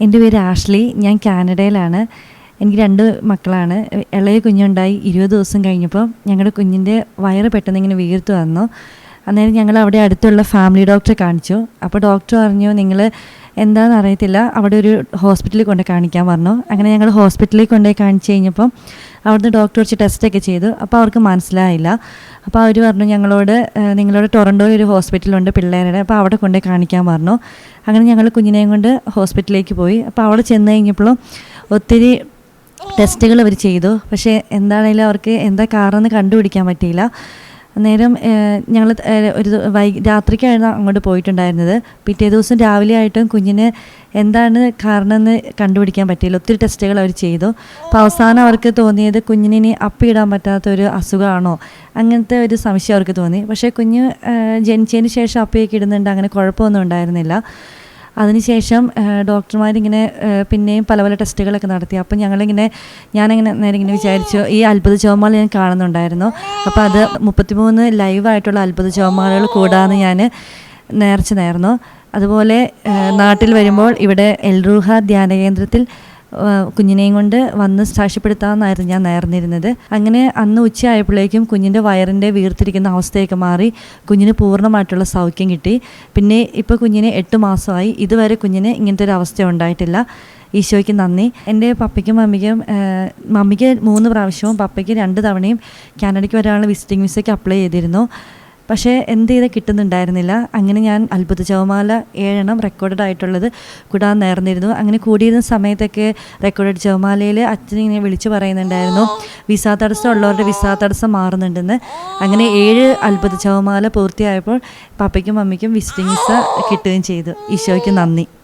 എന്റെ പേര് ആഷ്ലി ഞാൻ കാനഡയിലാണ്. എനിക്ക് രണ്ട് മക്കളാണ്. ഇളയ കുഞ്ഞുണ്ടായി ഇരുപത് ദിവസം കഴിഞ്ഞപ്പോൾ ഞങ്ങളുടെ കുഞ്ഞിന്റെ വയറ് പെട്ടെന്ന് ഇങ്ങനെ വീർത്ത് വന്നു. അന്നേരം ഞങ്ങൾ അവിടെ അടുത്തുള്ള ഫാമിലി ഡോക്ടറെ കാണിച്ചു. അപ്പോൾ ഡോക്ടർ പറഞ്ഞു നിങ്ങൾ എന്താണെന്ന് അറിയത്തില്ല. അവിടെ ഒരു ഹോസ്പിറ്റലിൽ കൊണ്ട് കാണിക്കാൻ പറഞ്ഞു. അങ്ങനെ ഞങ്ങൾ ഹോസ്പിറ്റലിൽ കൊണ്ടുപോയി കാണിച്ചു കഴിഞ്ഞപ്പം അവിടുന്ന് ഡോക്ടർ വെച്ച് ടെസ്റ്റൊക്കെ ചെയ്തു. അപ്പോൾ അവർക്ക് മനസ്സിലായില്ല. അപ്പോൾ അവർ പറഞ്ഞു ഞങ്ങളോട് നിങ്ങളോട് ടൊറൻഡോയിൽ ഒരു ഹോസ്പിറ്റലുണ്ട് പിള്ളേരുടെ. അപ്പോൾ അവിടെ കൊണ്ടുപോയി കാണിക്കാൻ പറഞ്ഞു. അങ്ങനെ ഞങ്ങൾ കുഞ്ഞിനെയും കൊണ്ട് ഹോസ്പിറ്റലിലേക്ക് പോയി. അപ്പോൾ അവിടെ ചെന്ന് കഴിഞ്ഞപ്പോഴും ഒത്തിരി ടെസ്റ്റുകൾ അവർ ചെയ്തു. പക്ഷേ എന്താണെങ്കിലും അവർക്ക് എന്താ കാറെന്ന് കണ്ടുപിടിക്കാൻ പറ്റിയില്ല. അന്നേരം ഞങ്ങൾ ഒരു വൈ രാത്രിക്കായിരുന്നു അങ്ങോട്ട് പോയിട്ടുണ്ടായിരുന്നത്. പിറ്റേ ദിവസം രാവിലെ ആയിട്ടും കുഞ്ഞിന് എന്താണ് കാരണം എന്ന് കണ്ടുപിടിക്കാൻ പറ്റിയില്ല. ഒത്തിരി ടെസ്റ്റുകൾ അവർ ചെയ്തു. അപ്പോൾ അവസാനം അവർക്ക് തോന്നിയത് കുഞ്ഞിനെ അപ്പിയിടാൻ പറ്റാത്ത ഒരു അസുഖമാണോ? അങ്ങനത്തെ ഒരു സംശയം അവർക്ക് തോന്നി. പക്ഷേ കുഞ്ഞ് ജനിച്ചതിന് ശേഷം അപ്പിയൊക്കെ ഇടുന്നുണ്ട്. അങ്ങനെ കുഴപ്പമൊന്നും ഉണ്ടായിരുന്നില്ല. അതിനുശേഷം ഡോക്ടർമാരിങ്ങനെ പിന്നെയും പല പല ടെസ്റ്റുകളൊക്കെ നടത്തി. അപ്പം ഞങ്ങളിങ്ങനെ ഞാനിങ്ങനെ നേരെ ഇങ്ങനെ വിചാരിച്ചു ഈ അത്ഭുത ചോമാല ഞാൻ കാണുന്നുണ്ടായിരുന്നു. അപ്പോൾ അത് മുപ്പത്തിമൂന്ന് ലൈവായിട്ടുള്ള അത്ഭുത ചോമാലകൾ കൂടാന്ന് ഞാൻ നേർച്ച നേർന്നു. അതുപോലെ നാട്ടിൽ വരുമ്പോൾ ഇവിടെ എൽറൂഹ ധ്യാന കേന്ദ്രത്തിൽ കുഞ്ഞിനെയും കൊണ്ട് വന്ന് സാക്ഷ്യപ്പെടുത്താമെന്നായിരുന്നു ഞാൻ നേർന്നിരുന്നത്. അങ്ങനെ അന്ന് ഉച്ചയായപ്പോഴേക്കും കുഞ്ഞിന്റെ വയറിന്റെ വീർത്തിരിക്കുന്ന അവസ്ഥയൊക്കെ മാറി കുഞ്ഞിന് പൂർണമായിട്ടുള്ള സൗഖ്യം കിട്ടി. പിന്നെ ഇപ്പോൾ കുഞ്ഞിന് എട്ട് മാസമായി. ഇതുവരെ കുഞ്ഞിന് ഇങ്ങനത്തെ ഒരു അവസ്ഥ ഉണ്ടായിട്ടില്ല. ഈശോയ്ക്ക് നന്ദി. എന്റെ പപ്പയ്ക്കും മമ്മിക്കും മമ്മിക്ക് മൂന്ന് പ്രാവശ്യവും പപ്പയ്ക്ക് രണ്ട് തവണയും കാനഡയ്ക്ക് വരാനുള്ള വിസിറ്റിംഗ് വിസയ്ക്ക് അപ്ലൈ ചെയ്തിരുന്നു. പക്ഷേ എന്ത് ചെയ്ത് കിട്ടുന്നുണ്ടായിരുന്നില്ല. അങ്ങനെ ഞാൻ അത്ഭുത ജവമാല ഏഴെണ്ണം റെക്കോർഡഡ് ആയിട്ടുള്ളത് കൂടാൻ നേർന്നിരുന്നു. അങ്ങനെ കൂടിയിരുന്ന സമയത്തൊക്കെ റെക്കോർഡഡ് ജവമാലയിൽ അച്ഛൻ ഇങ്ങനെ വിളിച്ചു പറയുന്നുണ്ടായിരുന്നു വിസ തടസ്സം ഉള്ളവരുടെ വിസ തടസ്സം മാറുന്നുണ്ടെന്ന്. അങ്ങനെ ഏഴ് അത്ഭുത ചവമാല പൂർത്തിയായപ്പോൾ പപ്പയ്ക്കും മമ്മിക്കും വിസിറ്റിംഗ് വിസ കിട്ടുകയും ചെയ്തു. ഈശോയ്ക്ക് നന്ദി.